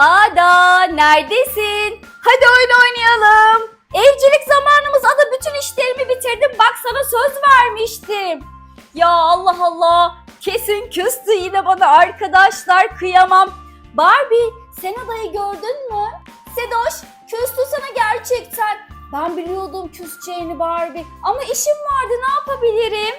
Ada neredesin? Hadi oyun oynayalım. Evcilik zamanımız Ada bütün işlerimi bitirdim. Bak sana söz vermiştim. Ya Allah Allah. Kesin küstü yine bana arkadaşlar kıyamam. Barbie sen adayı gördün mü? Sedoş küstü sana gerçekten. Ben biliyordum küseceğini Barbie. Ama işim vardı ne yapabilirim?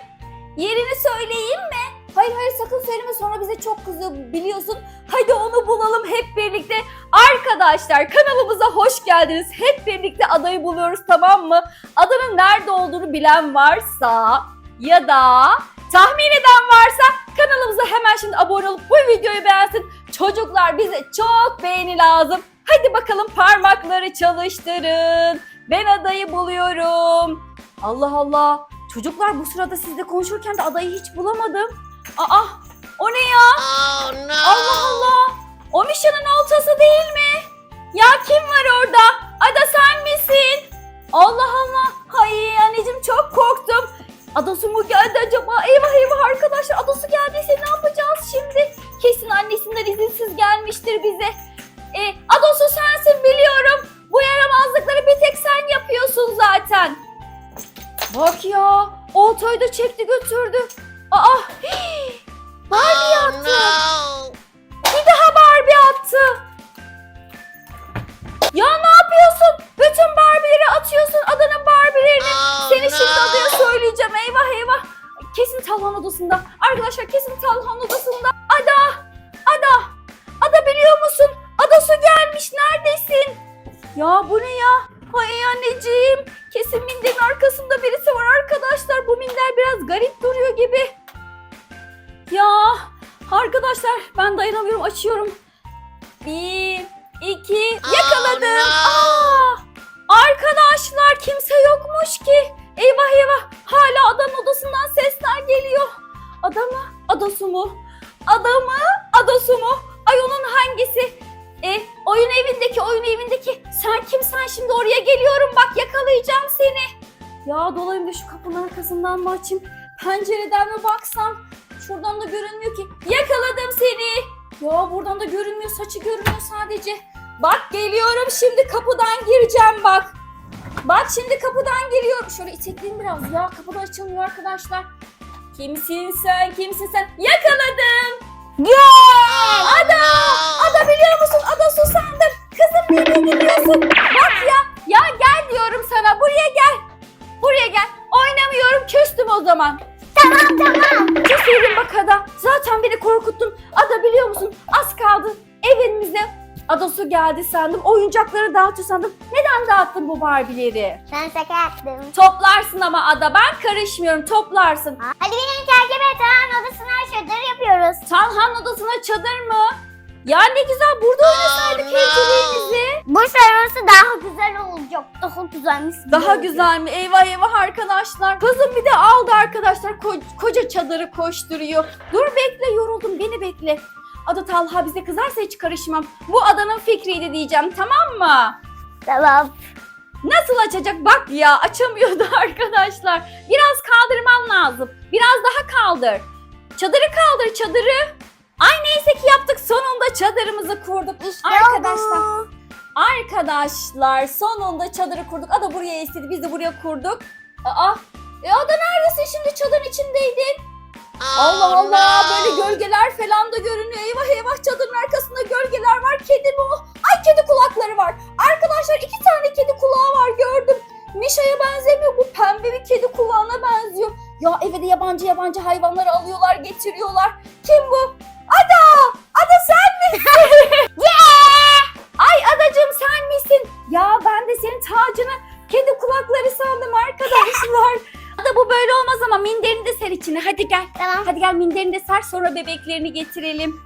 Yerini söyleyeyim mi? Hayır hayır sakın söyleme sonra bize çok kızıyor biliyorsun. Hadi onu bulalım hep birlikte. Arkadaşlar kanalımıza hoş geldiniz. Hep birlikte adayı buluyoruz tamam mı? Adanın nerede olduğunu bilen varsa ya da tahmin eden varsa kanalımıza hemen şimdi abone olup bu videoyu beğensin. Çocuklar bize çok beğeni lazım. Hadi bakalım parmakları çalıştırın. Ben adayı buluyorum. Allah Allah. Çocuklar bu sırada sizle konuşurken de adayı hiç bulamadım. Aa o ne ya? Oh no! Allah Allah. O Mişa'nın oltası değil mi? Ya kim var orada? Ada sen misin? Allah Allah. Ay anneciğim çok korktum. Adası mı geldi acaba? Eyvah eyvah arkadaşlar adası geldiyse ne yapacağız şimdi? Kesin annesinden izinsiz gelmiştir bize. E, Adosu sensin biliyorum. Bu yaramazlıkları bir tek sen yapıyorsun zaten. Bak ya oltayı da çekti götürdü. Talhan odasında. Arkadaşlar kesin Talhan odasında. Ada! Ada! Ada biliyor musun? Ada su gelmiş. Neredesin? Ya bu ne ya? Ay anneciğim. Kesin minderin arkasında birisi var arkadaşlar. Bu minder biraz garip duruyor gibi. Ya arkadaşlar ben dayanamıyorum açıyorum. Bir, iki, yakaladım. Oh, Aa, arkadaşlar kimse yokmuş ki. Eyvah eyvah hala adamın odasından sesler geliyor. Ada mı? Adası mu? Ada mı? Adası mu? Ay onun hangisi? E, oyun evindeki, oyun evindeki. Sen kimsen şimdi oraya geliyorum bak yakalayacağım seni. Ya dolayım da şu kapının arkasından mı açayım? Pencereden mi baksam? Şuradan da görünmüyor ki. Yakaladım seni. Ya buradan da görünmüyor. Saçı görünüyor sadece. Bak geliyorum şimdi kapıdan gireceğim bak. Bak şimdi kapıdan geliyorum. Şöyle itekleyeyim biraz ya. Kapı da açılmıyor arkadaşlar. Kimsin sen? Kimsin sen? Yakaladım. Ya! Oh Ada! Ada biliyor musun? Ada susandım. Kızım beni dinliyorsun. Bak ya. Ya gel diyorum sana. Buraya gel. Buraya gel. Oynamıyorum. Küstüm o zaman. Tamam tamam. Küsüyorum bak Ada. Zaten beni korkuttun. Ada biliyor musun? Az kaldı. Evimize Ada su geldi sandım. Oyuncakları dağıtıyor sandım. Neden dağıttın bu Barbie'leri? Ben şaka yaptım. Toplarsın ama Ada. Ben karışmıyorum. Toplarsın. Hadi beni takip et. Tamam odasına çadır yapıyoruz. Talhan odasına çadır mı? Ya ne güzel burada oynasaydık no. evciliğimizi. Bu sonrası daha güzel olacak. Daha güzelmiş. Daha güzel mi? Eyvah eyvah arkadaşlar. Kızım bir de aldı arkadaşlar. Ko- koca çadırı koşturuyor. Dur bekle yoruldum beni bekle. Ada Talha bize kızarsa hiç karışmam. Bu adanın fikriydi diyeceğim tamam mı? Tamam. Nasıl açacak? Bak ya açamıyordu arkadaşlar. Biraz kaldırman lazım. Biraz daha kaldır. Çadırı kaldır çadırı. Ay neyse ki yaptık sonunda çadırımızı kurduk. İşte Arkadaşlar. oldu. Arkadaşlar sonunda çadırı kurduk. Ada buraya istedi. Biz de buraya kurduk. Aa, e Ada neredesin şimdi çadırın içindeydin? Allah Allah böyle gölgeler falan da görünüyor. Eyvah eyvah çadırın arkasında gölgeler var. Kedi mi o? Ay kedi kulakları var. Arkadaşlar iki tane kedi kulağı var gördüm. Mişa'ya benzemiyor. Bu pembe bir kedi kulağına benziyor. Ya eve de yabancı yabancı hayvanları alıyorlar getiriyorlar. Kim bu? Ada! Ada sen misin? Ay adacığım sen misin? Ya ben de senin tacını kedi kulakları sandım arkadaşlar. Ada bu böyle olmaz ama minderini de ser içine. Hadi gel. Tamam. Hadi gel minderini de ser sonra bebeklerini getirelim.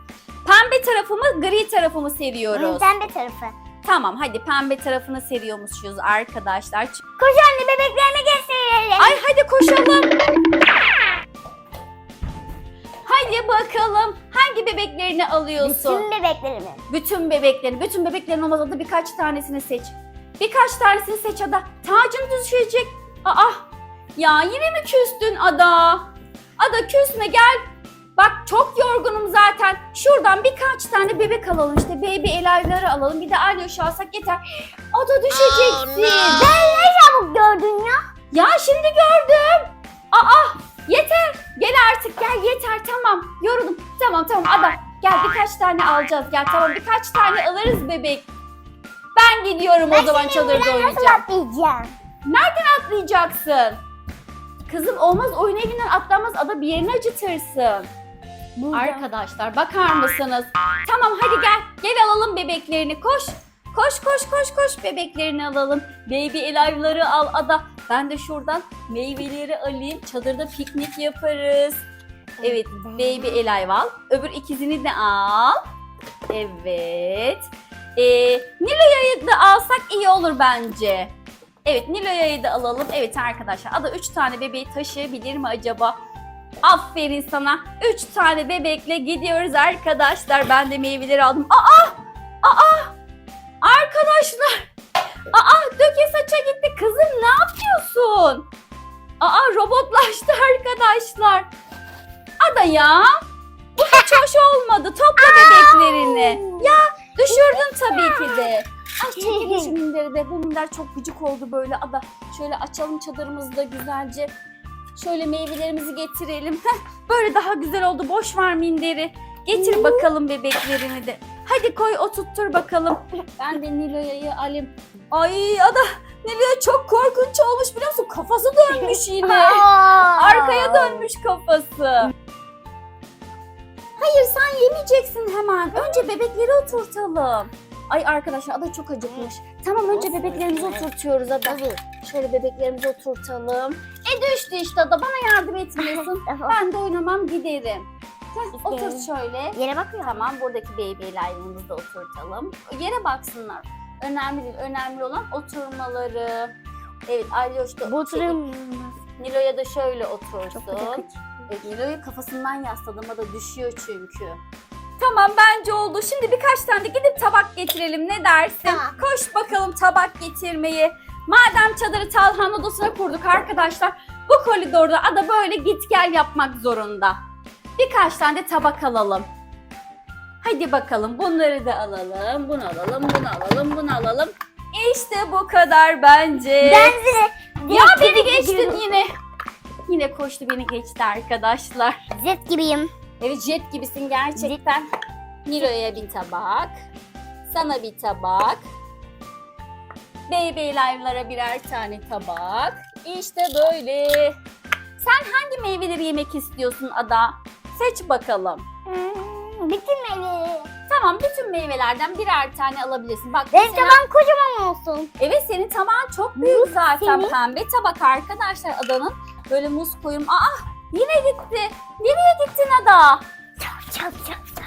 Pembe tarafı mı gri tarafı mı seriyoruz? Pembe tarafı. Tamam hadi pembe tarafını seriyormuşuz arkadaşlar. Koş anne bebeklerine gösterelim. Ay hadi koşalım. Hadi bakalım hangi bebeklerini alıyorsun? Bütün bebeklerimi. Bütün bebeklerini, bütün bebeklerin olmasa da birkaç tanesini seç. Birkaç tanesini seç Ada. Tacın düşecek. Aa, ya yine mi küstün Ada? Ada küsme gel. Bak çok yorgunum zaten. Şuradan birkaç tane bebek alalım. İşte baby elayları alalım. Bir de alyoş alsak yeter. Ada düşeceksin. Oh, no. Çabuk gördün ya. Ya şimdi gördüm. Aa yeter. Gel artık gel yeter tamam. Yoruldum. Tamam tamam Ada gel birkaç tane alacağız. Gel tamam birkaç tane alırız bebek. Ben gidiyorum o zaman çadırda oynayacağım. atlayacağım? Atlayacaksın. Kızım olmaz oyun evinden atlamaz Ada bir yerini acıtırsın. Arkadaşlar bakar mısınız? Tamam hadi gel. Gel alalım bebeklerini. Koş. Koş koş koş koş bebeklerini alalım. Baby alive'ları al Ada. Ben de şuradan meyveleri alayım. Çadırda piknik yaparız. Evet baby alive al. Öbür ikizini de al. Evet. Ee, Nilo'yu da alsak iyi olur bence. Evet Nilo'yu da alalım. Evet arkadaşlar Ada 3 tane bebeği taşıyabilir mi acaba? Aferin sana. 3 tane bebekle gidiyoruz arkadaşlar. Ben de meyveleri aldım. Aa! Aa! Arkadaşlar! Aa döke saça gitti. Kızım ne yapıyorsun? Aa robotlaştı arkadaşlar. Ada ya. Bu hiç hoş olmadı. Topla bebeklerini. Ya düşürdün tabii ki de. Çekilin minderi de. Bu minder çok gıcık oldu böyle. Ada şöyle açalım çadırımızı da güzelce. Şöyle meyvelerimizi getirelim. Heh, böyle daha güzel oldu. Boş ver minderi. Getir bakalım bebeklerini de. Hadi koy oturttur bakalım. Ben de Nilo'yu alayım. Ay ada Nilo'ya çok korkunç olmuş biliyor musun? Kafası dönmüş yine. Arkaya dönmüş kafası. Hayır sen yemeyeceksin hemen. Önce bebekleri oturtalım. Ay arkadaşlar ada çok acıkmış. Tamam önce Olsun, bebeklerimizi evet. oturtuyoruz ada. Şöyle bebeklerimizi oturtalım. E düştü işte ada bana yardım etmiyorsun. ben de oynamam giderim. Heh, otur şöyle. Yere bakıyor. Tamam buradaki baby live'ımızı da oturtalım. Yere baksınlar. Önemli değil. Önemli olan oturmaları. Evet Alyoş da Bu oturum. Nilo'ya da şöyle Çok otursun. da Evet, Nilo'yu kafasından yasladığıma da düşüyor çünkü. Tamam bence oldu. Şimdi birkaç tane de gidip tabak getirelim. Ne dersin? Tamam. Koş bakalım tabak getirmeyi. Madem çadırı Talhan odasına kurduk arkadaşlar. Bu koridorda ada böyle git gel yapmak zorunda. Birkaç tane de tabak alalım. Hadi bakalım bunları da alalım. Bunu alalım, bunu alalım, bunu alalım. İşte bu kadar bence. Ben de. Ya beni geçtin yine. Yine koştu beni geçti arkadaşlar. Zet gibiyim. Evet jet gibisin gerçekten. Nilo'ya bir tabak. Sana bir tabak. Baby Live'lara birer tane tabak. İşte böyle. Sen hangi meyveleri yemek istiyorsun Ada? Seç bakalım. Hmm, Bütün meyveleri. Tamam bütün meyvelerden birer tane alabilirsin. Bak Benim mesela- tabağım kocaman olsun. Evet senin tabağın çok büyük zaten. senin? Pembe tabak arkadaşlar Ada'nın. Böyle muz koyum. Aa yine gitti. Nereye gittin Ada? Çok çok çok çok.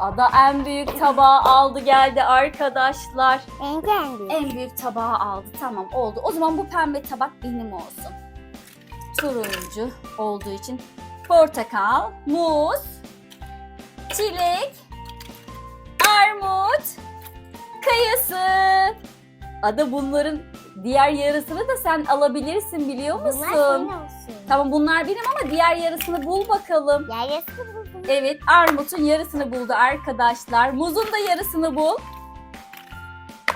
Ada en büyük tabağı aldı geldi arkadaşlar. En kendi. En büyük tabağı aldı. Tamam oldu. O zaman bu pembe tabak benim olsun. Turuncu olduğu için portakal, muz, çilek, armut, kayısı. Ada bunların diğer yarısını da sen alabilirsin biliyor musun? Bunlar senin olsun. Tamam bunlar benim ama diğer yarısını bul bakalım. Yer yasını buldum. Evet armutun yarısını buldu arkadaşlar. Muzun da yarısını bul.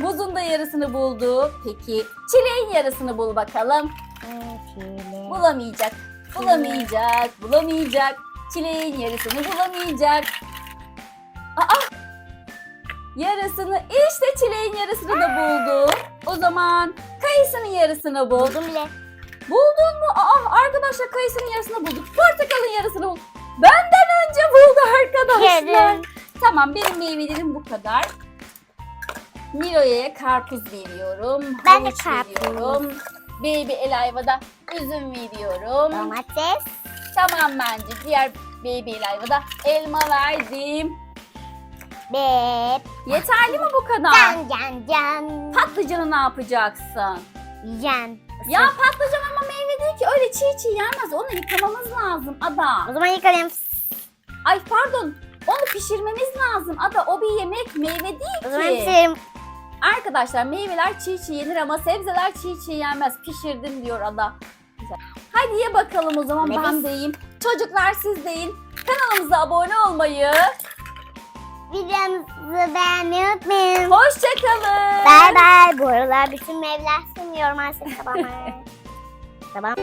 Muzun da yarısını buldu. Peki çileğin yarısını bul bakalım. Evet, Bulamayacak. Bulamayacak. Bulamayacak. Çileğin yarısını bulamayacak. Aa! Yarısını işte çileğin yarısını da buldu. O zaman kayısının yarısını bul. Buldum bile. Buldun mu? Aa arkadaşlar kayısının yarısını bulduk. Portakalın yarısını bulduk. Benden önce buldu arkadaşlar. Yerim. Tamam benim meyvelerim bu kadar. Nilo'ya karpuz veriyorum. Ben de karpuz. veriyorum. Baby Elayva'da üzüm veriyorum. Domates. Tamam bence. Diğer Baby Elayva'da elma verdim. Bep. Yeterli mi bu kadar? Can can can. Patlıcanı ne yapacaksın? Can. Ya patlıcan ama meyve değil ki. Öyle çiğ çiğ yenmez. Onu yıkamamız lazım Ada. O zaman yıkayayım. Ay pardon. Onu pişirmemiz lazım. Ada o bir yemek meyve O zaman değil ki. pişireyim. Arkadaşlar meyveler çiğ çiğ yenir ama sebzeler çiğ çiğ yenmez. Pişirdim diyor Ada. Hadi ye bakalım o zaman Ne ben biz- de yiyeyim. Çocuklar siz deyin. Kanalımıza abone olmayı, Videomuzu beğenmeyi unutmayın. hoşçakalın. Bay bay. Bu aralar bütün meyveler sunuyorum artık sabahına. tamam.